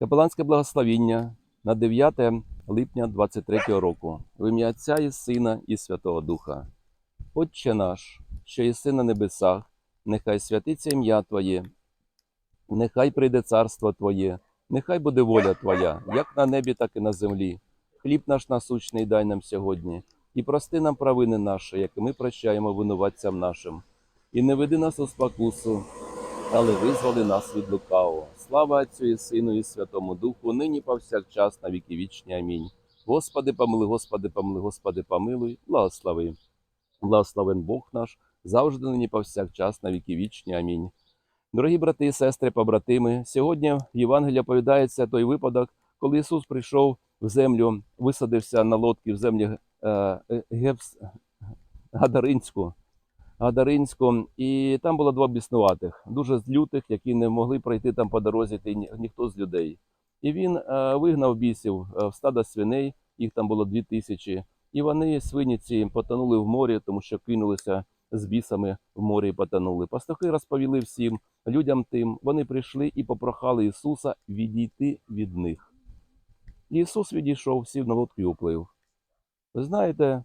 Капеланське благословіння на 9 липня 23 року. В ім'я Отця і Сина і Святого Духа. Отче наш, що єси на небесах, нехай святиться ім'я Твоє, нехай прийде царство Твоє, нехай буде воля Твоя, як на небі, так і на землі. Хліб наш насущний дай нам сьогодні, і прости нам провини наші, як ми прощаємо винуватцям нашим. І не веди нас у спокусу, але визволи нас від лукавого. Слава Отцю і Сину і Святому Духу, нині повсякчас на віки вічні. Амінь. Господи, помилуй, Господи, помилуй, Господи, помилуй, благослови. Благословен Бог наш, завжди нині повсякчас на віки вічні. Амінь. Дорогі брати і сестри, побратими, сьогодні в Євангелії оповідається той випадок, коли Ісус прийшов в землю, висадився на лодці в землі е, е, Гепс, Гадаринську. Гадаринську, і там було два біснуватих, дуже з лютих, які не могли пройти там по дорозі, ні- ніхто з людей. І він е, вигнав бісів е, в стадо свиней, їх там було дві тисячі, і вони свині ці потонули в морі, тому що кинулися з бісами в морі і потонули. Пастухи розповіли всім людям тим, вони прийшли і попрохали Ісуса відійти від них. І Ісус відійшов, сів на лодку і уплив. Ви знаєте,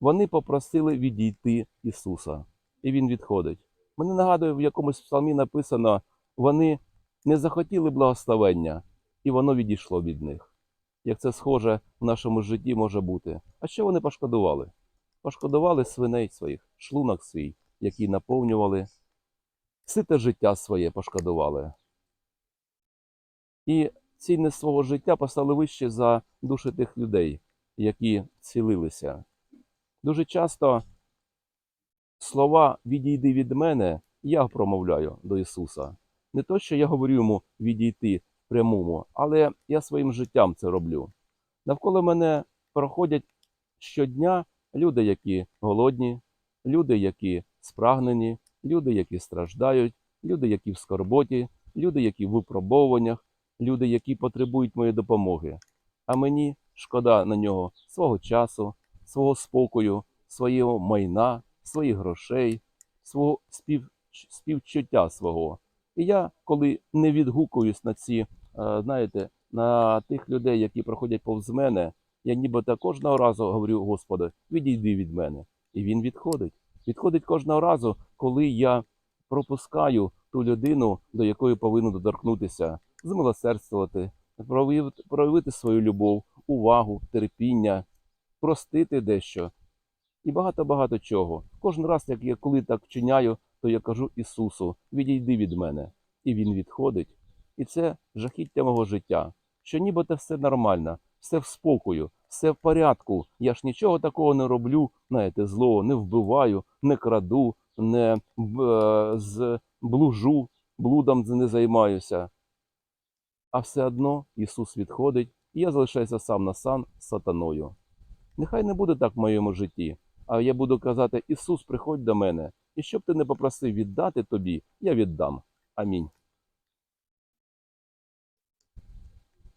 вони попросили відійти Ісуса, і Він відходить. Мені нагадує, в якомусь псалмі написано, вони не захотіли благословення, і воно відійшло від них. Як це схоже в нашому житті може бути. А що вони пошкодували? Пошкодували свиней своїх, шлунок свій, який наповнювали, сите життя своє пошкодували. І цінність свого життя поставили вище за душі тих людей, які цілилися. Дуже часто слова відійди від мене я промовляю до Ісуса. Не то, що я говорю йому відійти прямому, але я своїм життям це роблю. Навколо мене проходять щодня люди, які голодні, люди, які спрагнені, люди, які страждають, люди, які в скорботі, люди, які в випробовуваннях, люди, які потребують моєї допомоги. А мені шкода на нього свого часу, свого спокою, свого майна, своїх грошей, свого спів, співчуття свого. І я, коли не відгукуюсь на ці, е, знаєте, на тих людей, які проходять повз мене, я нібито кожного разу говорю, Господи, відійди від мене. І він відходить. Відходить кожного разу, коли я пропускаю ту людину, до якої повинен доторкнутися, змилосердствувати, проявити, проявити свою любов, увагу, терпіння, простити дещо і багато-багато чого. Кожен раз, як я коли так вчиняю, то я кажу Ісусу, відійди від мене. І Він відходить. І це жахіття мого життя, що нібито все нормально, все в спокою, все в порядку. Я ж нічого такого не роблю, знаєте, злого, не вбиваю, не краду, не е, з блужу, блудом не займаюся. А все одно Ісус відходить, і я залишаюся сам на сам з сатаною. Нехай не буде так в моєму житті, а я буду казати: Ісус, приходь до мене, і щоб ти не попросив віддати тобі, я віддам. Амінь.